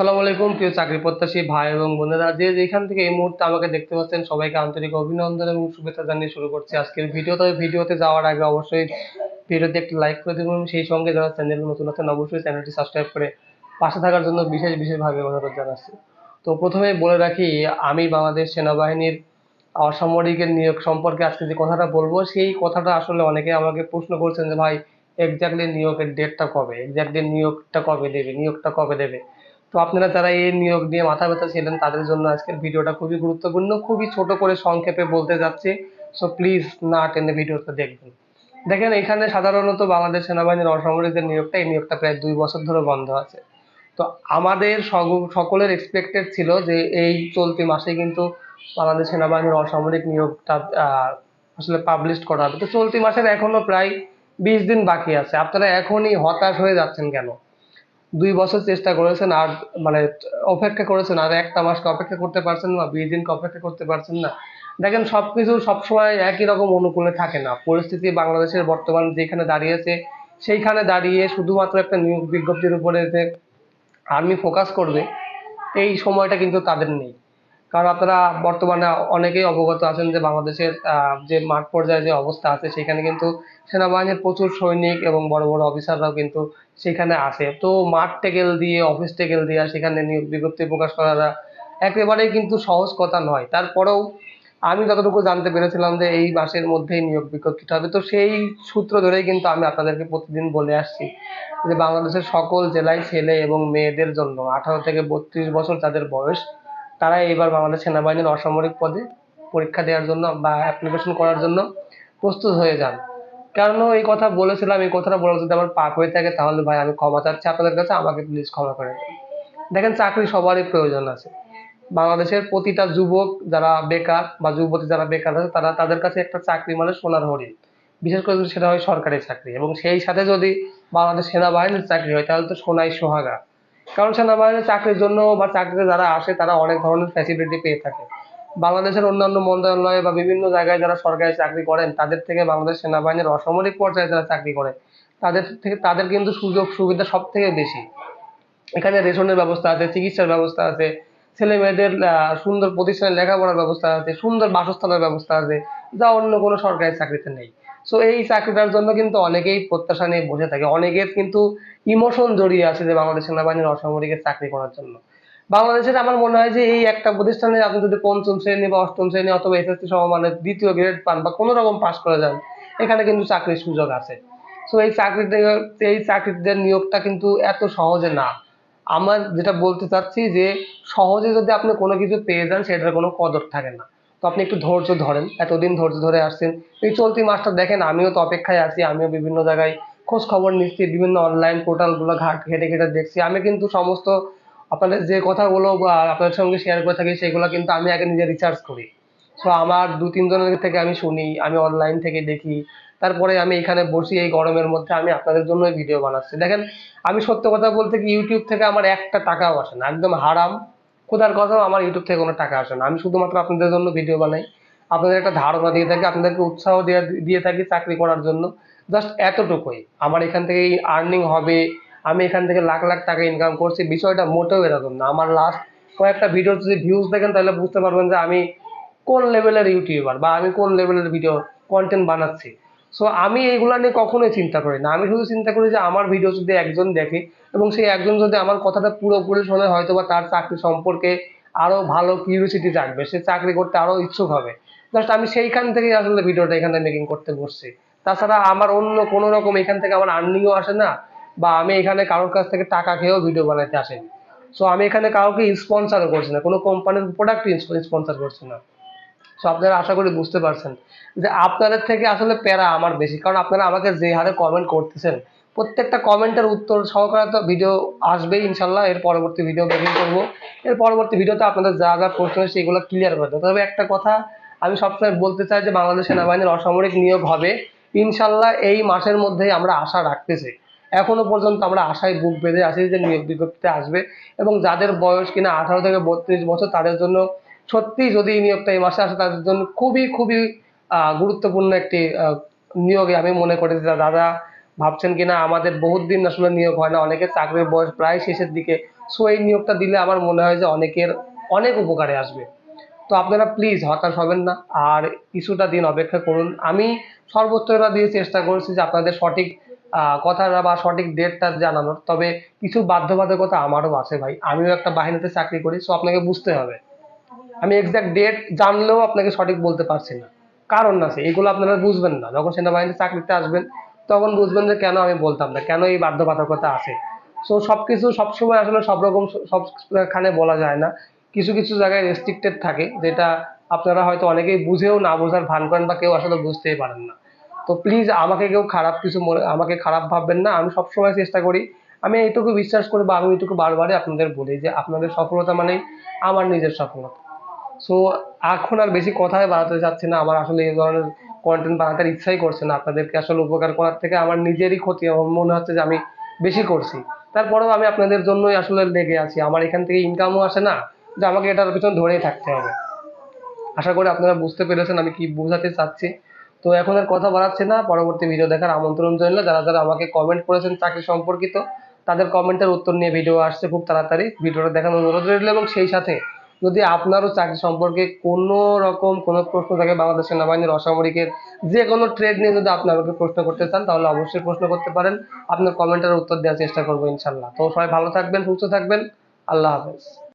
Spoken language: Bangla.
আসসালামু আলাইকুম, প্রিয় চাকরি প্রত্যাশী ভাই এবং বোনেরা। যে যেখান থেকে এই মুহূর্তে আমাকে দেখতে পাচ্ছেন, সবাইকে আন্তরিক অভিনন্দন এবং শুভেচ্ছা জানিয়ে শুরু করছি আজকের ভিডিও তবে ভিডিওতে যাওয়ার আগে অবশ্যই ভিডিওতে একটি লাইক করে দেবেন সেই সঙ্গে যারা চ্যানেল নতুন আছেন, অবশ্যই চ্যানেলটি সাবস্ক্রাইব করে পাশে থাকার জন্য বিশেষ বিশেষভাবে অনুরোধ জানাচ্ছি। তো প্রথমে বলে রাখি, আমি বাংলাদেশ সেনাবাহিনীর অসামরিকের নিয়োগ সম্পর্কে আজকে যে কথাটা বলব, সেই কথাটা আসলে অনেকে আমাকে প্রশ্ন করছেন যে ভাই এক্স্যাক্টলি নিয়োগের ডেটটা কবে? এক্স্যাক্টলি নিয়োগটা কবে দেবে? নিয়োগটা কবে দেবে? তো আপনারা যারা এই নিয়োগ নিয়ে মাথা ব্যথা ছিলেন, তাদের জন্য আজকের ভিডিওটা খুবই গুরুত্বপূর্ণ, খুবই ছোট করে সংক্ষেপে বলতে যাচ্ছি। সো প্লিজ না টেনে ভিডিওটা দেখবেন। দেখেন, এখানে সাধারণত বাংলাদেশ সেনাবাহিনীর অসামরিক যে নিয়োগটা, এই নিয়োগটা প্রায় দুই বছর ধরে বন্ধ আছে। তো আমাদের সকলের এক্সপেক্টেড ছিল যে এই চলতি মাসে কিন্তু বাংলাদেশ সেনাবাহিনীর অসামরিক নিয়োগটা আসলে পাবলিশ করা হবে। তো চলতি মাসের এখনও প্রায় বিশ দিন বাকি আছে। আপনারা এখনই হতাশ হয়ে যাচ্ছেন কেন? দুই বছর চেষ্টা করেছেন আর মানে অপেক্ষা করেছেন, আর একটা মাসকে অপেক্ষা করতে পারছেন না, বিশ দিনকে অপেক্ষা করতে পারছেন না। দেখেন সব কিছু সবসময় একই রকম অনুকূলে থাকে না। পরিস্থিতি বাংলাদেশের বর্তমান যেখানে দাঁড়িয়েছে, সেইখানে দাঁড়িয়ে শুধুমাত্র একটা নিয়োগ বিজ্ঞপ্তির উপরে যে আর্মি ফোকাস করবে, এই সময়টা কিন্তু তাদের নেই। কারণ আপনারা বর্তমানে অনেকেই অবগত আছেন যে বাংলাদেশের যে মাঠ পর্যায়ে যে অবস্থা আছে, সেখানে কিন্তু সেনাবাহিনীর প্রচুর সৈনিক এবং বড় বড় অফিসাররাও কিন্তু সেখানে আসে। তো মাঠ টেকেল দিয়ে, অফিস টেকেল দিয়ে সেখানে নিয়োগ বিজ্ঞপ্তি প্রকাশ করাটা একেবারেই কিন্তু সহজ কথা নয়। তারপরেও আমি যতটুকু জানতে পেরেছিলাম যে এই মাসের মধ্যেই নিয়োগ বিজ্ঞপ্তিটা হবে। তো সেই সূত্র ধরেই কিন্তু আমি আপনাদেরকে প্রতিদিন বলে আসছি যে বাংলাদেশের সকল জেলায় ছেলে এবং মেয়েদের জন্য আঠারো থেকে বত্রিশ বছর যাদের বয়স তারা এবার বাংলাদেশ সেনাবাহিনীর অসামরিক পদে পরীক্ষা দেওয়ার জন্য বা অ্যাপ্লিকেশন করার জন্য প্রস্তুত হয়ে যান। কারণ এই কথা বলেছিলাম, এই কথাটা বলা যদি আমার পাপ হয়ে থাকে তাহলে ভাই আমি ক্ষমা চাচ্ছি আপনাদের কাছে, আমাকে প্লিজ ক্ষমা করে দেন। দেখেন চাকরি সবারই প্রয়োজন আছে। বাংলাদেশের প্রতিটা যুবক যারা বেকার বা যুবতী যারা বেকার আছে, তারা তাদের কাছে একটা চাকরি মানে সোনার হরিণ বিশেষ করে সেটা হয় সরকারি চাকরি। এবং সেই সাথে যদি বাংলাদেশ সেনাবাহিনীর চাকরি হয়, তাহলে তো সোনাই সোহাগা। কারণ সেনাবাহিনীর চাকরির জন্য বা চাকরিতে যারা আসে, তারা অনেক ধরনের ফ্যাসিলিটি পেয়ে থাকে। বাংলাদেশের অন্যান্য মন্ত্রণালয় বা বিভিন্ন জায়গায় যারা সরকারি চাকরি করেন, তাদের থেকে বাংলাদেশ সেনাবাহিনীর অসামরিক পর্যায়ে যারা চাকরি করে, তাদের থেকে, তাদের কিন্তু সুযোগ সুবিধা সব থেকে বেশি। এখানে রেশনের ব্যবস্থা আছে, চিকিৎসার ব্যবস্থা আছে ছেলে মেয়েদের সুন্দর প্রতিষ্ঠানে লেখাপড়ার ব্যবস্থা আছে, সুন্দর বাসস্থানের ব্যবস্থা আছে, যা অন্য কোনো সরকারি চাকরিতে নেই। সো এই চাকরিটার জন্য কিন্তু অনেকেই প্রত্যাশা নিয়ে বসে থাকে। অনেকের কিন্তু ইমোশন জড়িয়ে আছে যে বাংলাদেশ সেনাবাহিনীর অসামরিকের চাকরি করার জন্য। বাংলাদেশের আমার মনে হয় যে এই একটা প্রতিষ্ঠানে আপনি যদি পঞ্চম শ্রেণি বা অষ্টম শ্রেণি অথবা এসএসসি সমমানের দ্বিতীয় গ্রেড পান বা কোনো রকম পাস করে যান, এখানে কিন্তু চাকরির সুযোগ আছে। সো এই চাকরিতে, এই চাকরিদের নিয়োগটা কিন্তু এত সহজে না। আমার যেটা বলতে চাচ্ছি যে সহজে যদি আপনি কোনো কিছু পেয়ে যান, সেটার কোনো কদর থাকে না। তো আপনি একটু ধৈর্য ধরেন, এতদিন ধৈর্য ধরে আসছেন। এই চলতি মাসটা দেখেন, আমিও তো অপেক্ষায় আছি, আমিও বিভিন্ন জায়গায় খোঁজ খবর নিচ্ছি, বিভিন্ন অনলাইন পোর্টালগুলো ঘাট ঘেটে ঘেটে দেখছি। আমি কিন্তু সমস্ত আপনাদের যে কথাগুলো আপনাদের সঙ্গে শেয়ার করে থাকি, সেগুলো কিন্তু আমি আগে নিজে রিসার্চ করি। সো আমার দু তিনজনের থেকে আমি শুনি, আমি অনলাইন থেকে দেখি। তারপরে আমি এখানে বসি, এই গরমের মধ্যে আমি আপনাদের জন্য ভিডিও বানাচ্ছি। দেখেন, আমি সত্য কথা বলতে কি ইউটিউব থেকে আমার একটা টাকাও আসে না, একদম হারাম। খোদার কথাও আমার ইউটিউব থেকে কোনো টাকা আসে না। আমি শুধুমাত্র আপনাদের জন্য ভিডিও বানাই। আপনাদের একটা ধারণা দিয়ে থাকি, আপনাদেরকে উৎসাহ দিয়ে দিয়ে থাকি চাকরি করার জন্য। জাস্ট এতটুকুই। আমার এখান থেকে আর্নিং হবে, আমি এখান থেকে লাখ লাখ টাকা ইনকাম করছি, বিষয়টা মোটেও এরকম না। আমার লাস্ট কয়েকটা ভিডিও যদি ভিউজ দেখেন, তাহলে বুঝতে পারবেন যে আমি কোন লেভেলের ইউটিউবার বা আমি কোন লেভেলের ভিডিও কন্টেন্ট বানাচ্ছি। সো আমি এইগুলো নিয়ে কখনোই চিন্তা করি না। আমি শুধু চিন্তা করি যে আমার ভিডিও যদি একজন দেখে এবং সেই একজন যদি আমার কথাটা পুরোপুরি শোনে হয়তো বা তার চাকরি সম্পর্কে আরও ভালো কিউরিয়াসিটি জাগবে, সে চাকরি করতে আরও ইচ্ছুক হবে। জাস্ট আমি সেইখান থেকেই আসলে ভিডিওটা এখানে মেকিং করতে বসছি। তাছাড়া আমার অন্য কোনো রকম এখান থেকে আমার আর্নিংও আসে না বা আমি এখানে কারোর কাছ থেকে টাকা খেয়েও ভিডিও বানাতে আসেনি। সো আমি এখানে কাউকে স্পন্সারও করছি না, কোনো কোম্পানির প্রোডাক্ট স্পন্সার করছি না। সো আপনারা আশা করি বুঝতে পারছেন যে আপনাদের থেকে আসলে প্যারা আমার বেশি। কারণ আপনারা আমাকে যে হারে কমেন্ট করতেছেন, প্রত্যেকটা কমেন্টের উত্তর সহকারে তো ভিডিও আসবেই ইনশাল্লাহ। এর পরবর্তী ভিডিও মেকিং করব। এর পরবর্তী ভিডিওতে আপনাদের যা যা প্রশ্ন সেগুলো ক্লিয়ার করে দেবো। তবে একটা কথা আমি সবসময় বলতে চাই যে বাংলাদেশ সেনাবাহিনীর অসামরিক নিয়োগ হবে। ইনশাল্লাহ এই মাসের মধ্যেই আমরা আশা রাখতেছি। এখনও পর্যন্ত আমরা আশায় বুক বেঁধে আছি যে নিয়োগ বিজ্ঞপ্তিতে আসবে এবং যাদের বয়স কিনা আঠারো থেকে বত্রিশ বছর, তাদের জন্য সত্যি যদি এই নিয়োগটা এই মাসে আসে তাদের জন্য খুবই খুবই গুরুত্বপূর্ণ একটি নিয়োগে আমি মনে করি দাদা ভাবছেন কিনা, আমাদের বহুত দিন আসলে নিয়োগ হয় না অনেকের চাকরির বয়স প্রায় শেষের দিকে। সো এই নিয়োগটা দিলে আমার মনে হয় যে অনেকের অনেক উপকারে আসবে। তো আপনারা প্লিজ হতাশ হবেন না, আর কিছুটা দিন অপেক্ষা করুন। আমি সর্বোচ্চটা দিয়ে চেষ্টা করছি যে আপনাদের সঠিক কথাটা বা সঠিক ডেটটা জানানোর, তবে কিছু বাধ্যবাধকতা আমারও আছে ভাই। আমিও একটা বাহিনীতে চাকরি করি সো আপনাকে বুঝতে হবে। আমি এক্সাক্ট ডেট জানলেও আপনাকে সঠিক বলতে পারছি না। কারণ আছে এগুলো আপনারা বুঝবেন না। যখন সেনাবাহিনীতে চাকরিতে আসবেন, তখন বুঝবেন যে কেন আমি বলতাম না, কেন এই বাধ্যবাধকতা আছে। সো সবকিছু সবসময় আসলে সব রকম সবখানে বলা যায় না। কিছু কিছু জায়গায় রেস্ট্রিক্টেড থাকে, যেটা আপনারা হয়তো অনেকেই বুঝেও না বোঝার ভান করেন বা কেউ আসলে বুঝতেই পারেন না। তো প্লিজ আমাকে কেউ খারাপ কিছু মনে, আমাকে খারাপ ভাববেন না। আমি সবসময় চেষ্টা করি, আমি এইটুকু বিশ্বাস করি বা আমি এইটুকু বারবারই আপনাদের বলি যে আপনাদের সফলতা মানেই আমার নিজের সফলতা। সো এখন আর বেশি কথায় বাড়াতে চাচ্ছি না। আমার আসলে এই ধরনের কন্টেন্ট বানাতে ইচ্ছাই করছে না। আপনাদেরকে আসলে উপকার করার থেকে আমার নিজেরই ক্ষতি মনে হচ্ছে যে আমি বেশি করছি। তারপরেও আমি আপনাদের জন্যই আসলে লেগে আছি। আমার এখান থেকে ইনকামও আসে না, যে আমাকে এটার পিছনে ধরেই থাকতে হবে। আশা করি আপনারা বুঝতে পেরেছেন আমি কি বোঝাতে চাচ্ছি। তো এখন আর কথা বাড়াচ্ছি না। পরবর্তী ভিডিও দেখার আমন্ত্রণ জানালে যারা যারা আমাকে কমেন্ট করেছেন চাকরি সম্পর্কিত, তাদের কমেন্টের উত্তর নিয়ে ভিডিও আসছে খুব তাড়াতাড়ি। ভিডিওটা দেখানোর অনুরোধ রইল এবং সেই সাথে যদি আপনারও চাকরি সম্পর্কে কোনো রকম কোনো প্রশ্ন থাকে বাংলাদেশ সেনাবাহিনীর অসামরিকের যে কোনো ট্রেড নিয়ে যদি আপনি আমাকে প্রশ্ন করতে চান, তাহলে অবশ্যই প্রশ্ন করতে পারেন। আপনার কমেন্টের উত্তর দেওয়ার চেষ্টা করব ইনশাল্লাহ। তো সবাই ভালো থাকবেন, সুস্থ থাকবেন। আল্লাহ হাফেজ।